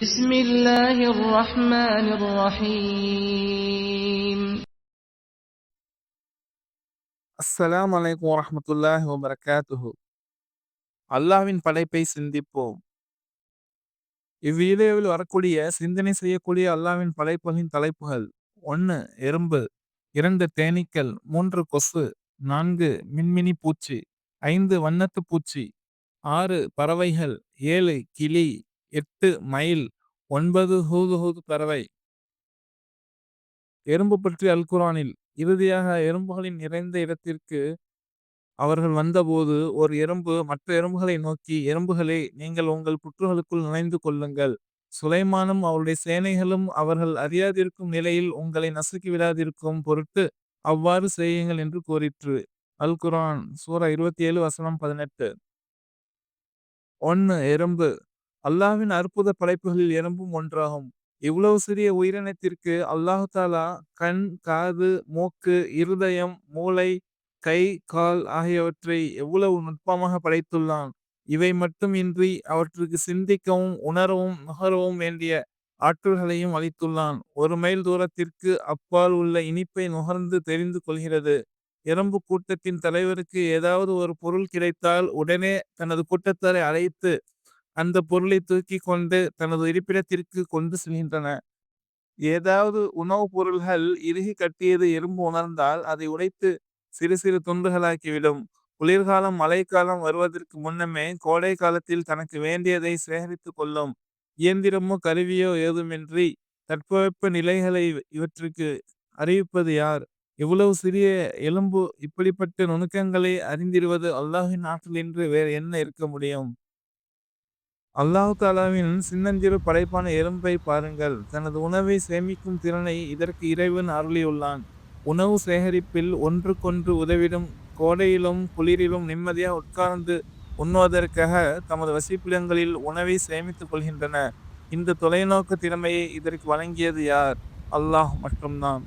بسم الله الرحمن الرحيم அஸ்ஸலாமு அலைக்கும் வரஹ்மத்துல்லாஹி வபரகாத்துஹு அல்லாஹ்வின் படைப்பை சிந்திப்போம் இவ்வீடியோவில் வரக்கூடிய சிந்தனை செய்யக்கூடிய அல்லாஹ்வின் படைப்புகளின் தலைப்புகள் ஒன்று எறும்பு இரண்டு தேனீக்கள் மூன்று கொசு நான்கு மின்மினி பூச்சி ஐந்து வண்ணத்து பூச்சி ஆறு பறவைகள் ஏழு கிளி எட்டு மைல் ஒன்பது ஹூது ஹூது பறவை. எறும்பு பற்றி அல்குரானில் இறுதியாக எறும்புகளின் நிறைந்த இடத்திற்கு அவர்கள் வந்தபோது ஒரு எறும்பு மற்ற எறும்புகளை நோக்கி எறும்புகளே நீங்கள் உங்கள் புற்றுகளுக்குள் நுழைந்து கொள்ளுங்கள். சுலைமானும் அவருடைய சேனைகளும் அவர்கள் அறியாதிருக்கும் நிலையில் உங்களை நசுக்கி விடாதிருக்கும் பொருட்டு அவ்வாறு செய்யுங்கள் என்று கூறிற்று. அல் குரான் சூரா இருபத்தி ஏழு வசனம் பதினெட்டு. ஒன்னு எறும்பு அல்லாஹ்வின் அற்புத படைப்புகளில் எறும்பும் ஒன்றாகும். இவ்வளவு சிறிய உயிரினத்திற்கு அல்லாஹு தாலா கண் காது மூக்கு இருதயம் மூளை கை கால் ஆகியவற்றை எவ்வளவு நுட்பமாக படைத்துள்ளான். இவை மட்டுமின்றி அவற்றுக்கு சிந்திக்கவும் உணரவும் நுகரவும் வேண்டிய ஆற்றல்களையும் அளித்துள்ளான். ஒரு மைல் தூரத்திற்கு அப்பால் உள்ள இனிப்பை நுகர்ந்து தெரிந்து கொள்கிறது. எறும்பு கூட்டத்தின் தலைவருக்கு ஏதாவது ஒரு பொருள் கிடைத்தால் உடனே தனது கூட்டத்தாரை அழைத்து அந்த பொருளை தூக்கி கொண்டு தனது இருப்பிடத்திற்கு கொண்டு செல்கின்றன. ஏதாவது உணவுப் பொருள்கள் இறுகி கட்டியது எறும்பு உணர்ந்தால் அதை உடைத்து சிறு சிறு துண்டுகளாக்கிவிடும். குளிர்காலம் மழைக்காலம் வருவதற்கு முன்னமே கோடை காலத்தில் தனக்கு வேண்டியதை சேகரித்துக் கொள்ளும். இயந்திரமோ கருவியோ ஏதுமின்றி தட்பவெப்ப நிலைகளை இவற்றுக்கு அறிவிப்பது யார்? இவ்வளவு சிறிய எலும்பு இப்படிப்பட்ட நுணுக்கங்களை அறிந்திருவது அல்லாஹின் ஆற்றல் என்று வேறு என்ன இருக்க முடியும்? அல்லாஹு தாலாவின் சின்னஞ்சிறு படைப்பான எறும்பை பாருங்கள். தனது உணவை சேமிக்கும் திறனை இதற்கு இறைவன் அருளியுள்ளான். உணவு சேகரிப்பில் ஒன்றுக்கொன்று உதவிடும் கோடையிலும் குளிரிலும் நிம்மதியாக உட்கார்ந்து உண்ணுவதற்காக தமது வசிப்பிடங்களில் உணவை சேமித்துக் கொள்கின்றன. இந்த தொலைநோக்கு திறமையை இதற்கு வழங்கியது யார்? அல்லாஹ் மட்டும்தான்.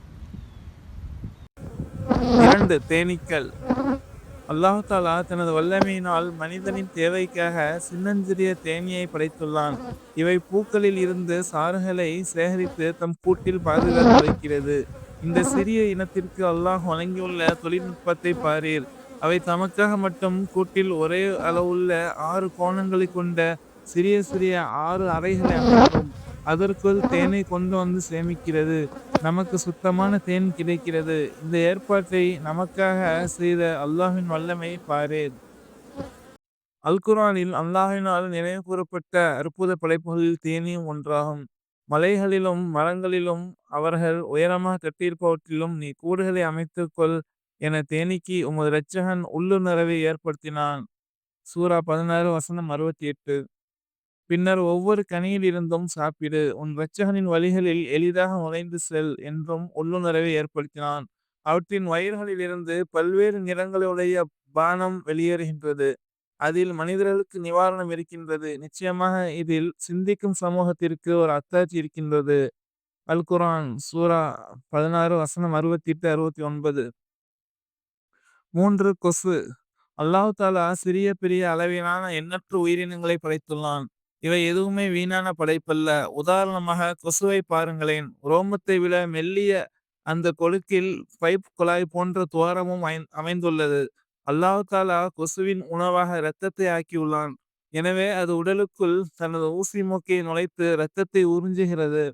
இரண்டு தேனீக்கள். அல்லாஹாலா தனது வல்லமையினால் மனிதனின் தேவைக்காக சின்னஞ்சிறிய தேனியை படைத்துள்ளான். இவை பூக்களில் இருந்து சாறுகளை சேகரித்து தம் கூட்டில் பாதுகாத்து வைக்கிறது. இந்த சிறிய இனத்திற்கு அல்லாஹ் வழங்கியுள்ள தொழில்நுட்பத்தை பாரீர். அவை தமக்காக மட்டும் கூட்டில் ஒரே அளவுள்ள ஆறு கோணங்களை கொண்ட சிறிய சிறிய ஆறு அறைகளை அமைக்கும். அதற்குள் தேனை கொண்டு வந்து சேமிக்கிறது. நமக்கு சுத்தமான தேன் கிடைக்கிறது. இந்த ஏற்பாட்டை நமக்காக செய்த அல்லாஹின் வல்லமை பாரேன் அல்குரானில் அல்லாஹினால் நினைவு கூறப்பட்ட அற்புத படைப்புகளில் தேனியும் ஒன்றாகும். மலைகளிலும் மரங்களிலும் அவர்கள் உயரமாக கட்டியிருப்பவற்றிலும் நீ கூடுகளை அமைத்துக்கொள் என தேனிக்கு உமது இரட்சகன் உள்ளுணர்வை ஏற்படுத்தினான். சூரா பதினாறு வசனம் அறுபத்தி எட்டு. பின்னர் ஒவ்வொரு கனியிலிருந்தும் சாப்பிடு. உன் இரட்சகனின் வழிகளில் எளிதாக நுழைந்து செல் என்றும் உள்ளுணர்வை ஏற்படுத்தினான். அவற்றின் வயிறுகளிலிருந்து பல்வேறு நிறங்களுடைய பானம் வெளியேறுகின்றது. அதில் மனிதர்களுக்கு நிவாரணம் இருக்கின்றது. நிச்சயமாக இதில் சிந்திக்கும் சமூகத்திற்கு ஒரு அத்தாட்சி இருக்கின்றது. அல் குரான் சூரா பதினாறு வசனம் அறுபத்தி எட்டு அறுபத்தி ஒன்பது மூன்று கொசு. அல்லாஹு தாலா சிறிய பெரிய அளவிலான எண்ணற்ற உயிரினங்களை படைத்துள்ளான். இவை எதுவுமே வீணான படைப்பல்ல. உதாரணமாக கொசுவை பாருங்களேன். ரோமத்தை விட மெல்லிய அந்த கொழுக்கில் பைப் குழாய் போன்ற துவாரமும் அமைந்துள்ளது. அல்லாஹு தாலா கொசுவின் உணவாக இரத்தத்தை ஆக்கியுள்ளான். எனவே அது உடலுக்குள் தனது ஊசி மூக்கை நுழைத்து இரத்தத்தை உறிஞ்சுகிறது.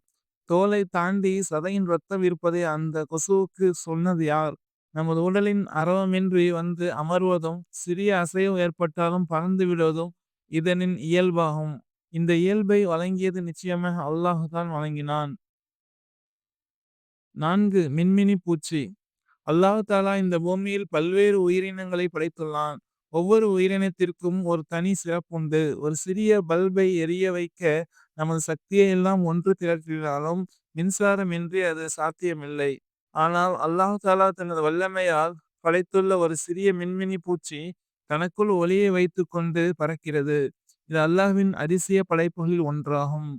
தோலை தாண்டி சதையின் ரத்தம் இருப்பதை அந்த கொசுவுக்கு சொன்னது யார்? நமது உடலின் அரவமின்றி வந்து அமர்வதும் சிறிய அசைவு ஏற்பட்டாலும் பறந்து விடுவதும் இதனின் இயல்பாகும். இந்த இயல்பை வழங்கியது நிச்சயமாக அல்லாஹுதான் வழங்கினான். நான்கு மின்மினி பூச்சி. அல்லாஹு தாலா இந்த பூமியில் பல்வேறு உயிரினங்களை படைத்துள்ளான். ஒவ்வொரு உயிரினத்திற்கும் ஒரு தனி சிறப்புண்டு. ஒரு சிறிய பல்பை எரிய வைக்க நமது சக்தியை எல்லாம் ஒன்று திரட்டினாலும் மின்சாரம் இன்றி அது சாத்தியமில்லை. ஆனால் அல்லாஹு தாலா தனது வல்லமையால் படைத்துள்ள ஒரு சிறிய மின்மினி பூச்சி தனக்குள் ஒளியை வைத்துக் கொண்டு பறக்கிறது. இது அல்லாஹ்வின் அதிசய படைப்புகளில் ஒன்றாகும்.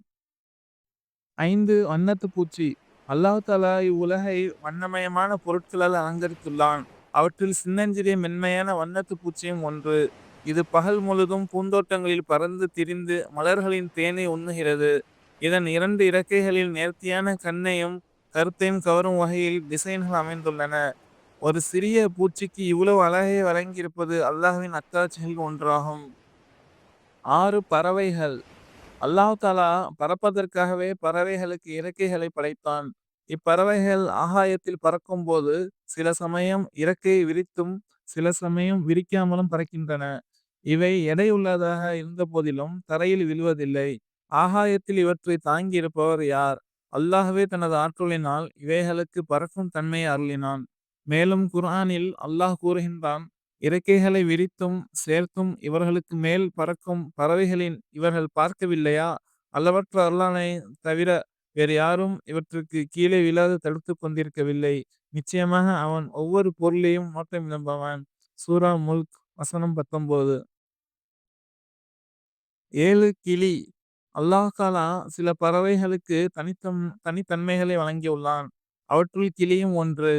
ஐந்து வண்ணத்து பூச்சி. அல்லாஹ் தாலா இவ்வுலகை வண்ணமயமான பொருட்களால் அலங்கரித்துள்ளான். அவற்றில் சின்னஞ்சிறிய மென்மையான வண்ணத்து பூச்சியும் ஒன்று. இது பகல் முழுதும் பூந்தோட்டங்களில் பறந்து திரிந்து மலர்களின் தேனை உண்ணுகிறது. இதன் இரண்டு இறக்கைகளில் நேர்த்தியான கண்ணையும் கருத்தையும் கவரும் வகையில் டிசைன்கள் அமைந்துள்ளன. ஒரு சிறிய பூச்சிக்கு இவ்வளவு அழகை வழங்கியிருப்பது அல்லாஹ்வின் அத்தாட்சிகள் ஒன்றாகும். ஆறு பறவைகள். அல்லாஹ் தாலா பறப்பதற்காகவே பறவைகளுக்கு இறக்கைகளை படைத்தான். இப்பறவைகள் ஆகாயத்தில் பறக்கும்போது சில சமயம் இறக்கையை விரித்தும் சில சமயம் விரிக்காமலும் பறக்கின்றன. இவை எடையுள்ளதாக இருந்த போதிலும் தரையில் விழுவதில்லை. ஆகாயத்தில் இவற்றை தாங்கி இருப்பவர் யார்? அல்லாஹ்வே தனது ஆற்றலினால் இவைகளுக்கு பறக்கும் தன்மையை அருளினான். மேலும் குர்ஆனில் அல்லாஹ் கூறுகின்றான் இறக்கைகளை விரித்தும் சேர்த்தும் இவர்களுக்கு மேல் பறக்கும் பறவைகளின் இவர்கள் பார்க்கவில்லையா? அளவற்ற அல்லானை தவிர வேறு யாரும் இவற்றுக்கு கீழே விழாது தடுத்துக் கொண்டிருக்கவில்லை. நிச்சயமாக அவன் ஒவ்வொரு பொருளையும் நோட்டம் விளம்பவன் சூரா முல்க் வசனம் பத்தொன்பது. ஏழு கிளி. அல்லாஹ் காலா சில பறவைகளுக்கு தனித்தம் தனித்தன்மைகளை வழங்கியுள்ளான். அவற்றுள் கிளியும் ஒன்று.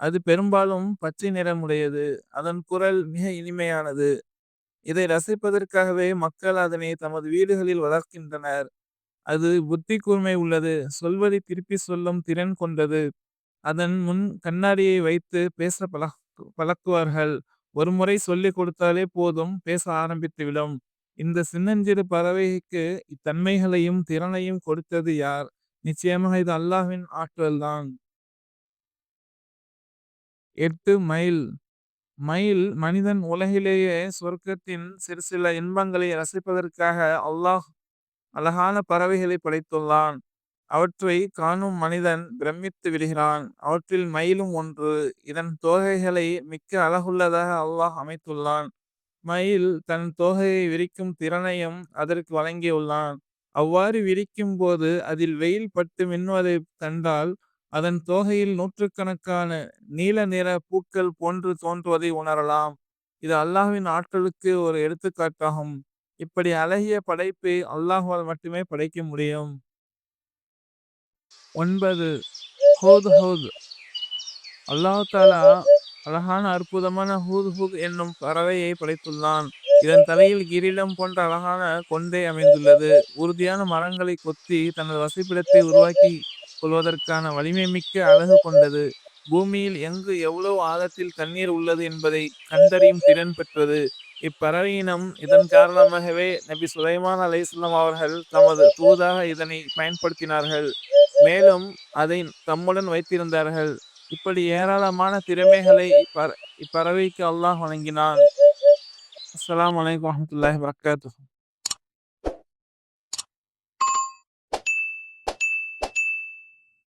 அது பெரும்பாலும் பச்சை நிறமுடையது அதன் குரல் மிக இனிமையானது. இதை ரசிப்பதற்காகவே மக்கள் அதனை தமது வீடுகளில் வளர்க்கின்றனர். அது புத்தி கூர்மை உள்ளது. சொல்வதை திருப்பி சொல்லும் திறன் கொண்டது. அதன் முன் கண்ணாடியை வைத்து பேச பழக் பழக்குவார்கள். ஒரு முறை சொல்லிக் கொடுத்தாலே போதும் பேச ஆரம்பித்துவிடும். இந்த சின்னஞ்சிறு பறவைக்கு இத்தன்மைகளையும் திறனையும் கொடுத்தது யார்? நிச்சயமாக இது அல்லாஹ்வின் ஆற்றல்தான். எட்டு மைல். மயில் மனிதன் உலகிலேயே சொர்க்கத்தின் சிறு சில இன்பங்களை ரசிப்பதற்காக அல்லாஹ் அழகான பறவைகளை படைத்துள்ளான். அவற்றை காணும் மனிதன் பிரமித்து விடுகிறான். அவற்றில் மயிலும் ஒன்று. இதன் தோகைகளை மிக்க அழகுள்ளதாக அல்லாஹ் அமைத்துள்ளான். மயில் தன் தோகையை விரிக்கும் திறனையும் அதற்கு வழங்கியுள்ளான். அவ்வாறு விரிக்கும் போது அதில் வெயில் பட்டு மின்னுவதை கண்டால் அதன் தோகையில் நூற்றுக்கணக்கான நீல நிற பூக்கள் போன்று தோன்றுவதை உணரலாம். இது அல்லாஹ்வின் ஆற்றலுக்கு ஒரு எடுத்துக்காட்டாகும். இப்படி அழகிய படைப்பை அல்லாஹ்வால் மட்டுமே படைக்க முடியும். ஒன்பது. ஹோத் ஹூத். அல்லாஹ் தாலா அழகான அற்புதமான ஹூத் ஹூத் என்னும் பறவையை படைத்துள்ளான். இதன் தலையில் கிரீடம் போன்ற அழகான கொண்டை அமைந்துள்ளது. உறுதியான மரங்களை கொத்தி தனது வசிப்பிடத்தை உருவாக்கி கொள்வதற்கான வலிமை மிக்க அழகு கொண்டது. பூமியில் எங்கு எவ்வளவு ஆழத்தில் தண்ணீர் உள்ளது என்பதை கண்டறியும் திறன் பெற்றது. இப்பறவையினம் இதன் காரணமாகவே நபி சுலைமான் அலைஹிஸ்ஸலாம் அவர்கள் தமது தூதாக இதனை பயன்படுத்தினார்கள். மேலும் அதை தம்முடன் வைத்திருந்தார்கள். இப்படி ஏராளமான திறமைகளை இப்பற இப்பறவைக்கு அல்லாஹ் வழங்கினான். அஸ்லாம் வலைக்கம் வரஹ்மத்துல்லாஹி வபரகாத்துஹு